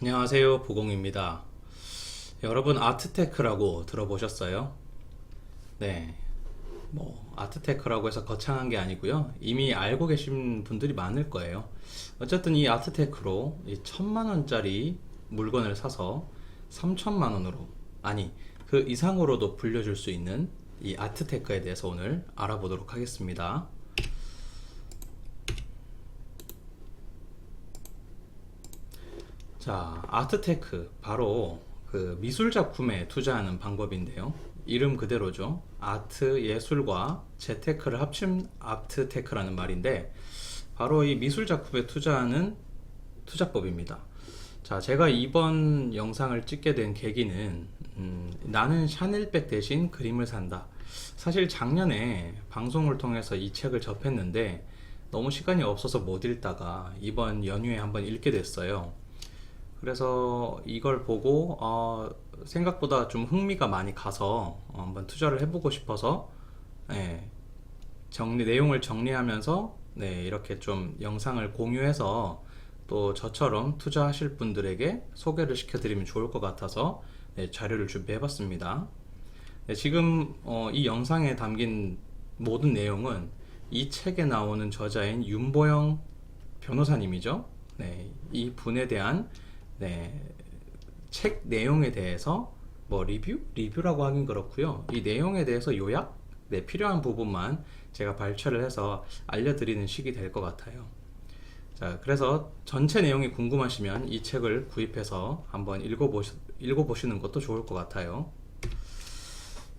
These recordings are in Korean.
안녕하세요. 보공입니다. 여러분 아트테크라고 들어보셨어요? 네. 뭐 아트테크라고 해서 거창한 게 아니고요. 이미 알고 계신 분들이 많을 거예요. 어쨌든 이 아트테크로 이 천만 원짜리 물건을 사서 3천만 원으로 아니 그 이상으로도 불려줄 수 있는 이 아트테크에 대해서 오늘 알아보도록 하겠습니다. 자, 아트테크 바로 그 미술 작품에 투자하는 방법인데요. 이름 그대로죠. 아트 예술과 재테크를 합친 아트테크라는 말인데 바로 이 미술 작품에 투자하는 투자법입니다. 자, 제가 이번 영상을 찍게 된 계기는 음, 나는 샤넬백 대신 그림을 산다. 사실 작년에 방송을 통해서 이 책을 접했는데 너무 시간이 없어서 못 읽다가 이번 연휴에 한번 읽게 됐어요. 그래서 이걸 보고 어, 생각보다 좀 흥미가 많이 가서 어, 한번 투자를 해보고 싶어서 예, 정리 내용을 정리하면서 네, 이렇게 좀 영상을 공유해서 또 저처럼 투자하실 분들에게 소개를 시켜드리면 좋을 것 같아서 네, 자료를 준비해봤습니다. 네, 지금 어, 이 영상에 담긴 모든 내용은 이 책에 나오는 저자인 윤보영 변호사님이죠. 네, 이 분에 대한 네, 책 내용에 대해서 뭐 리뷰? 리뷰라고 하긴 그렇고요. 이 내용에 대해서 요약? 네, 필요한 부분만 제가 발췌를 해서 알려드리는 식이 될 것 같아요. 자, 그래서 전체 내용이 궁금하시면 이 책을 구입해서 한번 읽어보시, 읽어보시는 것도 좋을 것 같아요.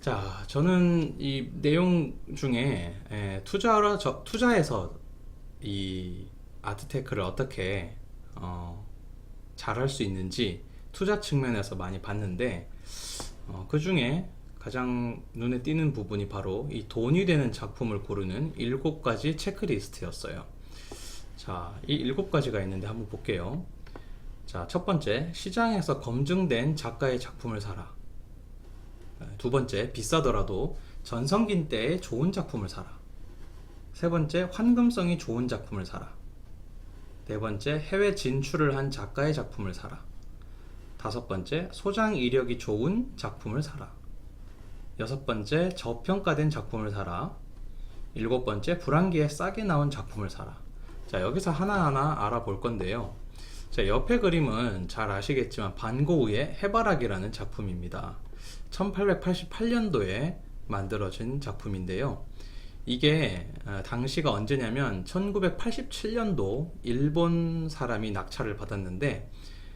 자, 저는 이 내용 중에 에, 투자라, 저, 투자해서 이 아트테크를 어떻게 어, 잘할 수 있는지 투자 측면에서 많이 봤는데 어, 그 중에 가장 눈에 띄는 부분이 바로 이 돈이 되는 작품을 고르는 일곱 가지 체크리스트였어요. 자, 이 일곱 가지가 있는데 한번 볼게요. 자, 첫 번째, 시장에서 검증된 작가의 작품을 사라. 두 번째, 비싸더라도 전성기 때의 좋은 작품을 사라. 세 번째, 환금성이 좋은 작품을 사라. 네 번째, 해외 진출을 한 작가의 작품을 사라. 다섯 번째, 소장 이력이 좋은 작품을 사라. 여섯 번째, 저평가된 작품을 사라. 일곱 번째, 불황기에 싸게 나온 작품을 사라. 자, 여기서 하나하나 알아볼 건데요. 자, 옆에 그림은 잘 아시겠지만 반고우의 해바라기라는 작품입니다. 1888년도에 만들어진 작품인데요. 이게 아, 당시가 언제냐면 1987년도 일본 사람이 낙찰을 받았는데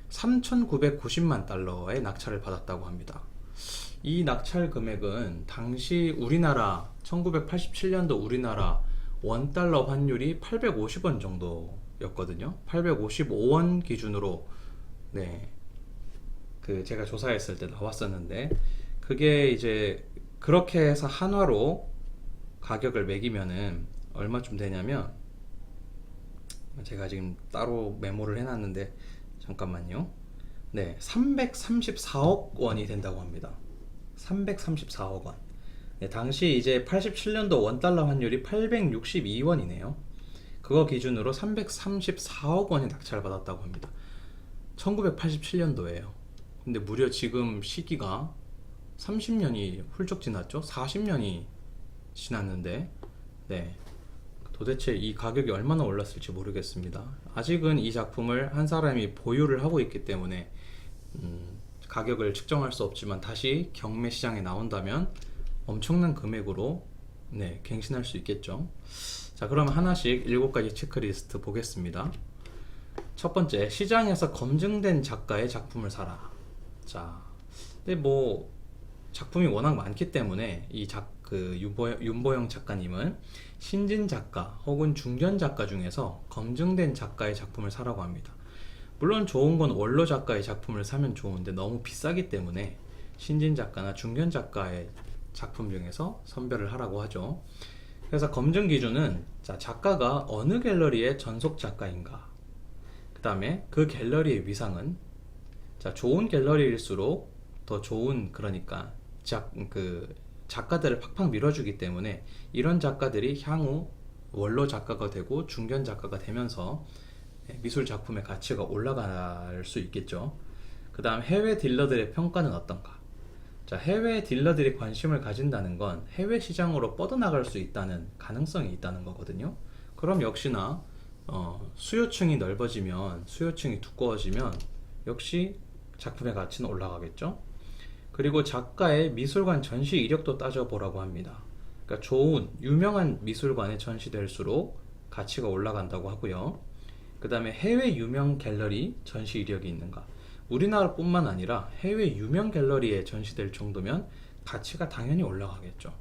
3,990만 달러의 낙찰을 받았다고 합니다. 이 낙찰 금액은 당시 우리나라 1987년도 우리나라 원 달러 환율이 850원 정도였거든요. 855원 기준으로 네. 그 제가 조사했을 때 나왔었는데 그게 이제 그렇게 해서 한화로 가격을 매기면은 얼마쯤 되냐면 제가 지금 따로 메모를 해놨는데 잠깐만요. 네, 334억 원이 된다고 합니다. 334억 원. 네, 당시 이제 87년도 원 달러 환율이 862원이네요. 그거 기준으로 334억 원이 낙찰을 받았다고 합니다. 1987년도에요. 근데 무려 지금 시기가 30년이 훌쩍 지났죠? 40년이 지났는데, 네. 도대체 이 가격이 얼마나 올랐을지 모르겠습니다. 아직은 이 작품을 한 사람이 보유를 하고 있기 때문에, 음, 가격을 측정할 수 없지만 다시 경매 시장에 나온다면 엄청난 금액으로 네, 갱신할 수 있겠죠. 자, 그럼 하나씩 일곱 가지 체크리스트 보겠습니다. 첫 번째, 시장에서 검증된 작가의 작품을 사라. 자, 근데 뭐 작품이 워낙 많기 때문에 이 작 그 윤보영, 윤보영 작가님은 신진 작가 혹은 중견 작가 중에서 검증된 작가의 작품을 사라고 합니다. 물론 좋은 건 원로 작가의 작품을 사면 좋은데 너무 비싸기 때문에 신진 작가나 중견 작가의 작품 중에서 선별을 하라고 하죠. 그래서 검증 기준은 자, 작가가 어느 갤러리의 전속 작가인가. 그 다음에 그 갤러리의 위상은 자, 좋은 갤러리일수록 더 좋은 그러니까 작, 그 작가들을 팍팍 밀어주기 때문에 이런 작가들이 향후 원로 작가가 되고 중견 작가가 되면서 예, 미술 작품의 가치가 올라갈 수 있겠죠. 그 다음 해외 딜러들의 평가는 어떤가? 자, 해외 딜러들이 관심을 가진다는 건 해외 시장으로 뻗어나갈 수 있다는 가능성이 있다는 거거든요. 그럼 역시나 어, 수요층이 넓어지면 수요층이 두꺼워지면 역시 작품의 가치는 올라가겠죠. 그리고 작가의 미술관 전시 이력도 따져보라고 합니다. 그러니까 좋은 유명한 미술관에 전시될수록 가치가 올라간다고 하고요. 그 다음에 해외 유명 갤러리 전시 이력이 있는가? 우리나라뿐만 아니라 해외 유명 갤러리에 전시될 정도면 가치가 당연히 올라가겠죠.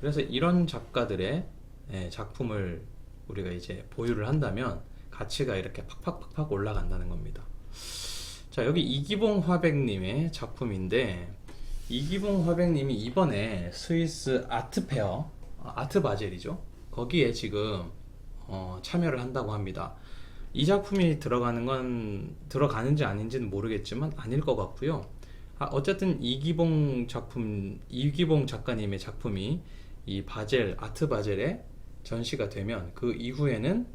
그래서 이런 작가들의 예, 작품을 우리가 이제 보유를 한다면 가치가 이렇게 팍팍팍팍 올라간다는 겁니다. 자, 여기 이기봉 화백님의 작품인데 이기봉 화백님이 이번에 스위스 아트페어, 아, 아트 바젤이죠. 거기에 지금 어, 참여를 한다고 합니다. 이 작품이 들어가는 건 들어가는지 아닌지는 모르겠지만 아닐 것 같고요. 아, 어쨌든 이기봉 작품, 이기봉 작가님의 작품이 이 바젤, 아트 바젤에 전시가 되면 그 이후에는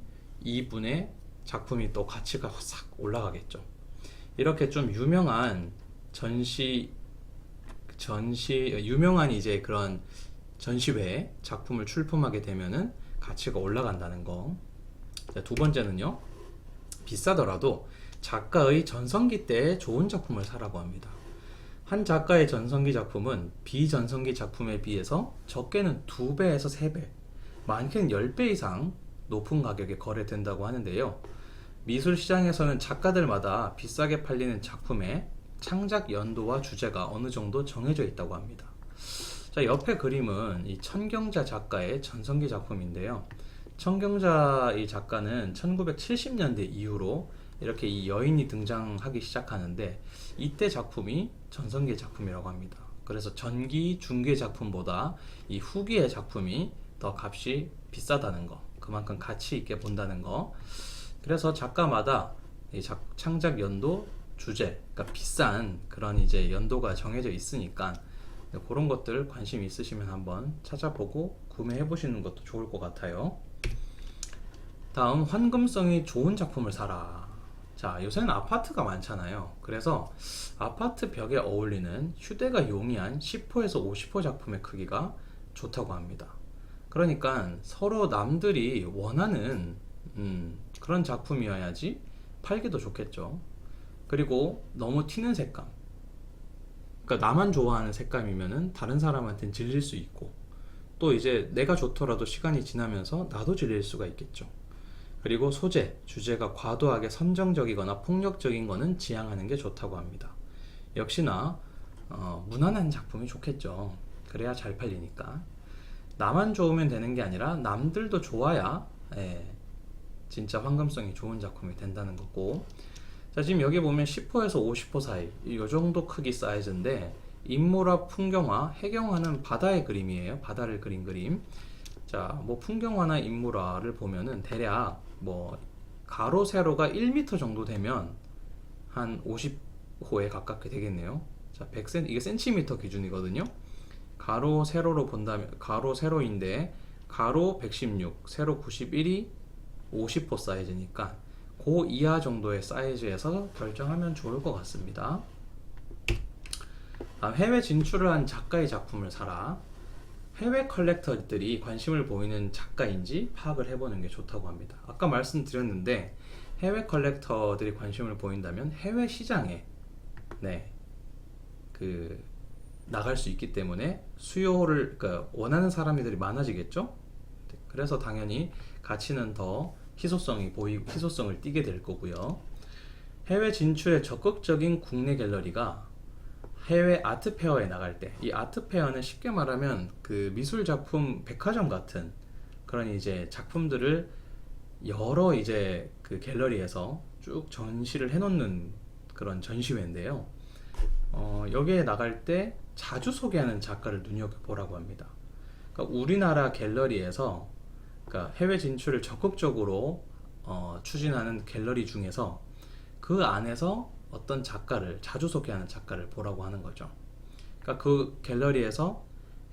이분의 작품이 또 가치가 싹 올라가겠죠. 이렇게 좀 유명한 전시 전시 유명한 이제 그런 전시회 작품을 출품하게 되면은 가치가 올라간다는 거. 자, 두 번째는요. 비싸더라도 작가의 전성기 때 좋은 작품을 사라고 합니다. 한 작가의 전성기 작품은 비전성기 작품에 비해서 적게는 2배에서 3배, 많게는 10배 이상 높은 가격에 거래된다고 하는데요. 미술 시장에서는 작가들마다 비싸게 팔리는 작품의 창작 연도와 주제가 어느 정도 정해져 있다고 합니다. 자, 옆에 그림은 이 천경자 작가의 전성기 작품인데요. 천경자 이 작가는 1970년대 이후로 이렇게 이 여인이 등장하기 시작하는데 이때 작품이 전성기 작품이라고 합니다. 그래서 전기 중계 작품보다 이 후기의 작품이 더 값이 비싸다는 거, 그만큼 가치 있게 본다는 거. 그래서 작가마다 이 작, 창작 연도, 주제, 그러니까 비싼 그런 이제 연도가 정해져 있으니까 그런 것들 관심 있으시면 한번 찾아보고 구매해 보시는 것도 좋을 것 같아요. 다음 환금성이 좋은 작품을 사라. 자, 요새는 아파트가 많잖아요. 그래서 아파트 벽에 어울리는 휴대가 용이한 10호에서 50호 작품의 크기가 좋다고 합니다. 그러니까 서로 남들이 원하는 음, 그런 작품이어야지 팔기도 좋겠죠. 그리고 너무 튀는 색감. 그러니까 나만 좋아하는 색감이면은 다른 사람한테는 질릴 수 있고 또 이제 내가 좋더라도 시간이 지나면서 나도 질릴 수가 있겠죠. 그리고 소재, 주제가 과도하게 선정적이거나 폭력적인 거는 지양하는 게 좋다고 합니다. 역시나 어, 무난한 작품이 좋겠죠. 그래야 잘 팔리니까. 나만 좋으면 되는 게 아니라 남들도 좋아야 예, 진짜 황금성이 좋은 작품이 된다는 거고. 자, 지금 여기 보면 10호에서 50호 사이 이 정도 크기 사이즈인데 인물화, 풍경화, 해경화는 바다의 그림이에요. 바다를 그린 그림. 자, 뭐 풍경화나 인물화를 보면은 대략 뭐 가로 세로가 1m 정도 되면 한 50호에 가깝게 되겠네요. 자, 100cm 이게 센티미터 기준이거든요. 가로 세로로 본다면 가로 세로인데 가로 116, 세로 91이 50호 사이즈니까 그 이하 정도의 사이즈에서 결정하면 좋을 것 같습니다. 다음 해외 진출을 한 작가의 작품을 사라. 해외 컬렉터들이 관심을 보이는 작가인지 파악을 해보는 게 좋다고 합니다. 아까 말씀드렸는데 해외 컬렉터들이 관심을 보인다면 해외 시장에 네, 그 나갈 수 있기 때문에 수요를 그러니까 원하는 사람들이 많아지겠죠. 그래서 당연히 가치는 더 희소성이 보이고 희소성을 띠게 될 거고요. 해외 진출에 적극적인 국내 갤러리가 해외 아트 페어에 나갈 때 이 아트 페어는 쉽게 말하면 그 미술 작품 백화점 같은 그런 이제 작품들을 여러 이제 그 갤러리에서 쭉 전시를 해놓는 그런 전시회인데요. 어, 여기에 나갈 때 자주 소개하는 작가를 눈여겨보라고 합니다. 그러니까 우리나라 갤러리에서 그러니까 해외 진출을 적극적으로 어, 추진하는 갤러리 중에서 그 안에서 어떤 작가를 자주 소개하는 작가를 보라고 하는 거죠. 그러니까 그 갤러리에서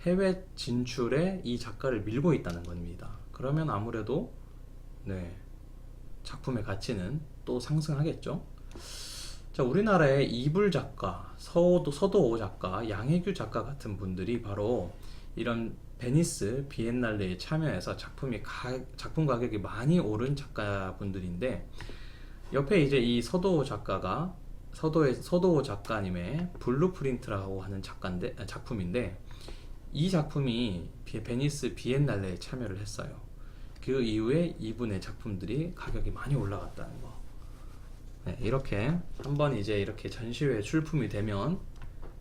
해외 진출에 이 작가를 밀고 있다는 겁니다. 그러면 아무래도 네 작품의 가치는 또 상승하겠죠. 자, 우리나라의 이불 작가, 서도, 서도호 작가, 양혜규 작가 같은 분들이 바로 이런 베니스 비엔날레에 참여해서 작품이 가, 작품 가격이 많이 오른 작가분들인데 옆에 이제 이 서도호 작가가 서도의 서도호 작가님의 블루프린트라고 하는 작가인데 아, 작품인데 이 작품이 비- 베니스 비엔날레에 참여를 했어요. 그 이후에 이분의 작품들이 가격이 많이 올라갔다는 거. 네, 이렇게 한번 이제 이렇게 전시회에 출품이 되면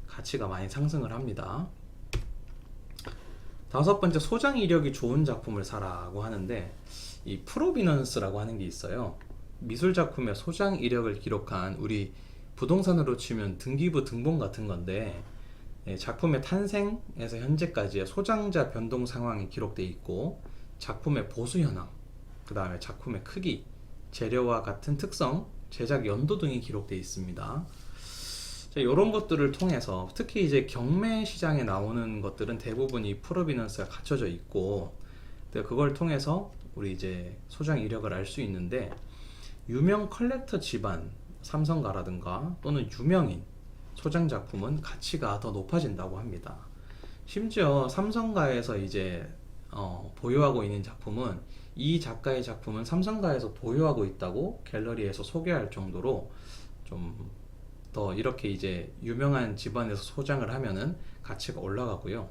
가치가 많이 상승을 합니다. 다섯 번째 소장 이력이 좋은 작품을 사라고 하는데 이 프로비넌스라고 하는 게 있어요. 미술 작품의 소장 이력을 기록한 우리 부동산으로 치면 등기부 등본 같은 건데 예, 작품의 탄생에서 현재까지의 소장자 변동 상황이 기록돼 있고 작품의 보수 현황, 그 다음에 작품의 크기, 재료와 같은 특성, 제작 연도 등이 기록돼 있습니다. 이런 것들을 통해서 특히 이제 경매 시장에 나오는 것들은 대부분 이 프로비넌스가 갖춰져 있고 그걸 통해서 우리 이제 소장 이력을 알 수 있는데 유명 컬렉터 집안 삼성가라든가 또는 유명인 소장 작품은 가치가 더 높아진다고 합니다. 심지어 삼성가에서 이제 어, 보유하고 있는 작품은 이 작가의 작품은 삼성가에서 보유하고 있다고 갤러리에서 소개할 정도로 좀 더 이렇게 이제 유명한 집안에서 소장을 하면은 가치가 올라가고요.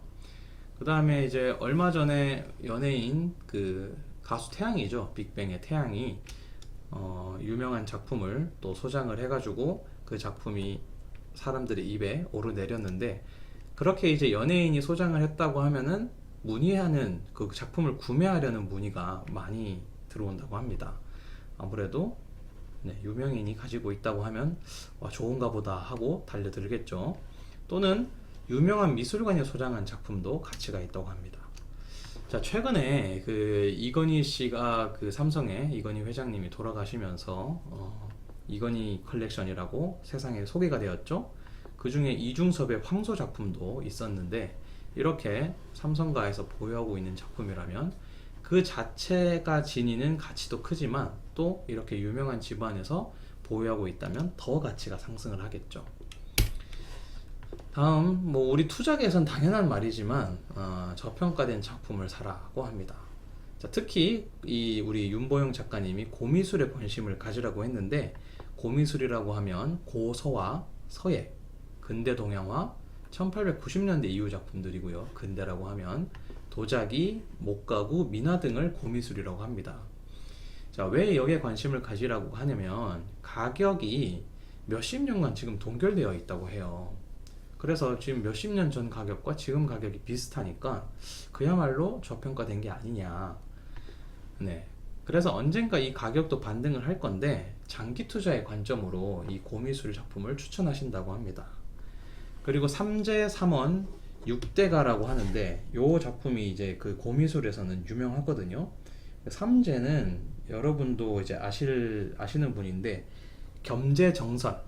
그 다음에 이제 얼마 전에 연예인 그 가수 태양이죠. 빅뱅의 태양이 어, 유명한 작품을 또 소장을 해가지고 그 작품이 사람들의 입에 오르내렸는데 그렇게 이제 연예인이 소장을 했다고 하면은 문의하는 그 작품을 구매하려는 문의가 많이 들어온다고 합니다. 아무래도 네, 유명인이 가지고 있다고 하면 와, 좋은가 보다 하고 달려들겠죠. 또는 유명한 미술관이 소장한 작품도 가치가 있다고 합니다. 자, 최근에 그 이건희 씨가 그 삼성의 이건희 회장님이 돌아가시면서 어, 이건희 컬렉션이라고 세상에 소개가 되었죠. 그 중에 이중섭의 황소 작품도 있었는데 이렇게 삼성가에서 보유하고 있는 작품이라면 그 자체가 지니는 가치도 크지만 또 이렇게 유명한 집안에서 보유하고 있다면 더 가치가 상승을 하겠죠. 다음 뭐 우리 투자계에선 당연한 말이지만 어, 저평가된 작품을 사라고 합니다. 자, 특히 이 우리 윤보영 작가님이 고미술에 관심을 가지라고 했는데 고미술이라고 하면 고서와 서예, 근대 동양화, 1890년대 이후 작품들이고요. 근대라고 하면 도자기, 목가구, 민화 등을 고미술이라고 합니다. 자, 왜 여기에 관심을 가지라고 하냐면 가격이 몇십 년간 지금 동결되어 있다고 해요. 그래서 지금 몇십 년 전 가격과 지금 가격이 비슷하니까 그야말로 저평가된 게 아니냐. 네. 그래서 언젠가 이 가격도 반등을 할 건데 장기 투자의 관점으로 이 고미술 작품을 추천하신다고 합니다. 그리고 삼재 삼원 6대가라고 하는데 요 작품이 이제 그 고미술에서는 유명하거든요. 삼재는 여러분도 이제 아실 아시는 분인데 겸재 정선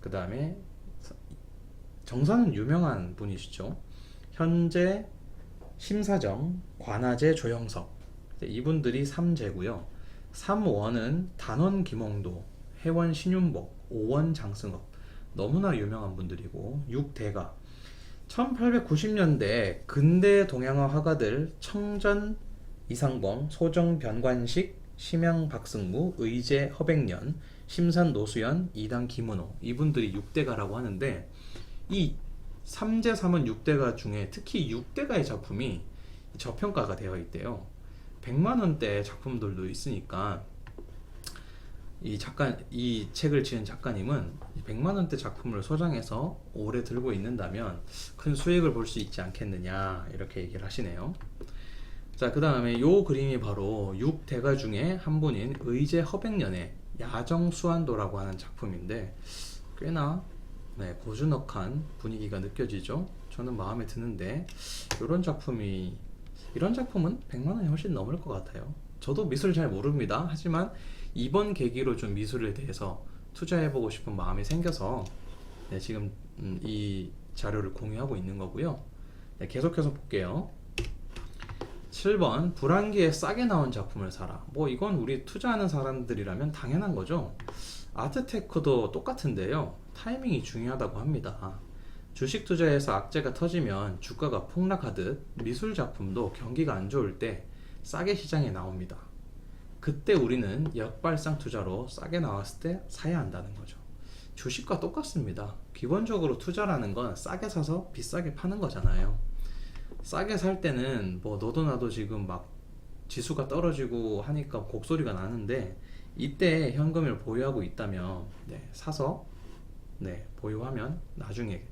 그 다음에 정선은 유명한 분이시죠. 현재 심사정 관아제 조영석 이분들이 삼재고요. 삼원은 단원 김홍도, 해원 신윤복, 오원 장승업 너무나 유명한 분들이고 6대가 1890년대 근대 동양화 화가들 청전 이상범, 소정 변관식, 심양 박승무, 의제 허백년, 심산 노수연, 이당 김은호 이분들이 6대가라고 하는데 이 3제 3은 6대가 중에 특히 6대가의 작품이 저평가가 되어 있대요. 100만 원대 작품들도 있으니까 이 작가 이 책을 지은 작가님은 100만 원대 작품을 소장해서 오래 들고 있는다면 큰 수익을 볼 수 있지 않겠느냐 이렇게 얘기를 하시네요. 자, 그 다음에 요 그림이 바로 6대가 중에 한 분인 의제 허백년의 야정수완도라고 하는 작품인데 꽤나 네, 고즈넉한 분위기가 느껴지죠. 저는 마음에 드는데 이런 작품이 이런 작품은 100만 원이 훨씬 넘을 것 같아요. 저도 미술 잘 모릅니다. 하지만 이번 계기로 좀 미술에 대해서 투자해보고 싶은 마음이 생겨서 네, 지금 음, 이 자료를 공유하고 있는 거고요. 네, 계속해서 볼게요. 7번 불안기에 싸게 나온 작품을 사라. 뭐 이건 우리 투자하는 사람들이라면 당연한 거죠. 아트테크도 똑같은데요. 타이밍이 중요하다고 합니다. 주식 투자에서 악재가 터지면 주가가 폭락하듯 미술 작품도 경기가 안 좋을 때 싸게 시장에 나옵니다. 그때 우리는 역발상 투자로 싸게 나왔을 때 사야 한다는 거죠. 주식과 똑같습니다. 기본적으로 투자라는 건 싸게 사서 비싸게 파는 거잖아요. 싸게 살 때는 뭐 너도 나도 지금 막 지수가 떨어지고 하니까 곡소리가 나는데 이때 현금을 보유하고 있다면 네, 사서 네, 보유하면 나중에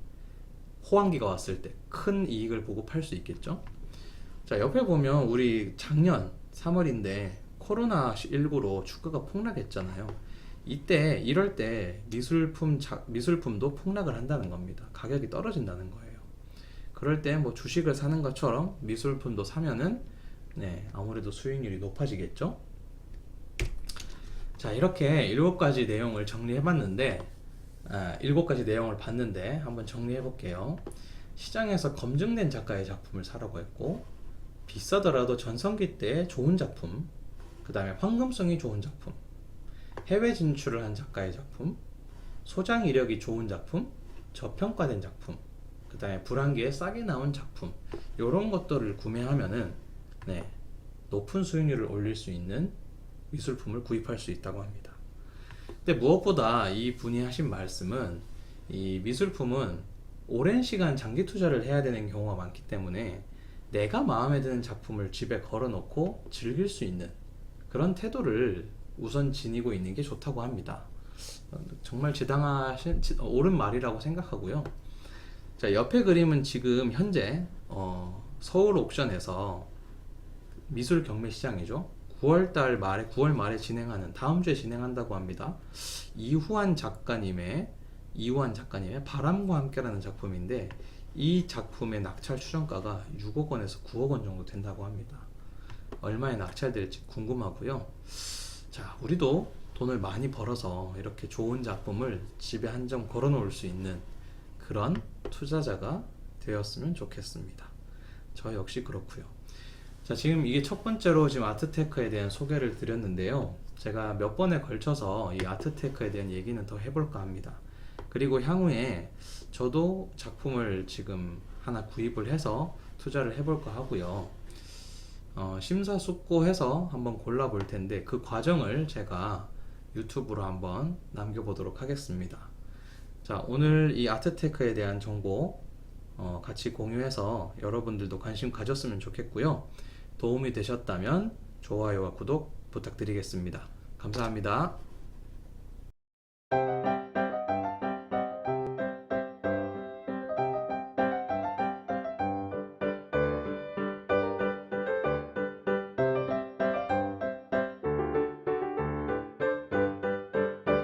호황기가 왔을 때 큰 이익을 보고 팔 수 있겠죠. 자, 옆에 보면 우리 작년 3월인데 코로나 19로 주가가 폭락했잖아요. 이때 이럴 때 미술품 자- 미술품도 폭락을 한다는 겁니다. 가격이 떨어진다는 거예요. 그럴 때 뭐 주식을 사는 것처럼 미술품도 사면은 네, 아무래도 수익률이 높아지겠죠. 자, 이렇게 일곱 가지 내용을 정리해 봤는데 아, 일곱 가지 내용을 봤는데 한번 정리해 볼게요. 시장에서 검증된 작가의 작품을 사라고 했고 비싸더라도 전성기 때 좋은 작품, 그 다음에 황금성이 좋은 작품, 해외 진출을 한 작가의 작품, 소장 이력이 좋은 작품, 저평가된 작품, 그 다음에 불안기에 싸게 나온 작품, 이런 것들을 구매하면은 네, 높은 수익률을 올릴 수 있는 미술품을 구입할 수 있다고 합니다. 근데 무엇보다 이 분이 하신 말씀은 이 미술품은 오랜 시간 장기 투자를 해야 되는 경우가 많기 때문에 내가 마음에 드는 작품을 집에 걸어 놓고 즐길 수 있는 그런 태도를 우선 지니고 있는 게 좋다고 합니다. 어, 정말 지당하신 지- 어, 옳은 말이라고 생각하고요. 자 옆에 그림은 지금 현재 어, 서울 옥션에서 미술 경매 시장이죠. 9월달 말에 9월 말에 진행하는 다음 주에 진행한다고 합니다. 이후한 작가님의 이후한 작가님의 바람과 함께라는 작품인데 이 작품의 낙찰 추정가가 6억 원에서 9억 원 정도 된다고 합니다. 얼마에 낙찰될지 궁금하고요. 자, 우리도 돈을 많이 벌어서 이렇게 좋은 작품을 집에 한 점 걸어 놓을 수 있는 그런 투자자가 되었으면 좋겠습니다. 저 역시 그렇고요. 자, 지금 이게 첫 번째로 지금 아트테크에 대한 소개를 드렸는데요. 제가 몇 번에 걸쳐서 이 아트테크에 대한 얘기는 더 해볼까 합니다. 그리고 향후에 저도 작품을 지금 하나 구입을 해서 투자를 해볼까 하고요. 어, 심사숙고해서 한번 골라볼 텐데 그 과정을 제가 유튜브로 한번 남겨보도록 하겠습니다. 자, 오늘 이 아트테크에 대한 정보 어, 같이 공유해서 여러분들도 관심 가졌으면 좋겠고요. 도움이 되셨다면 좋아요와 구독 부탁드리겠습니다. 감사합니다.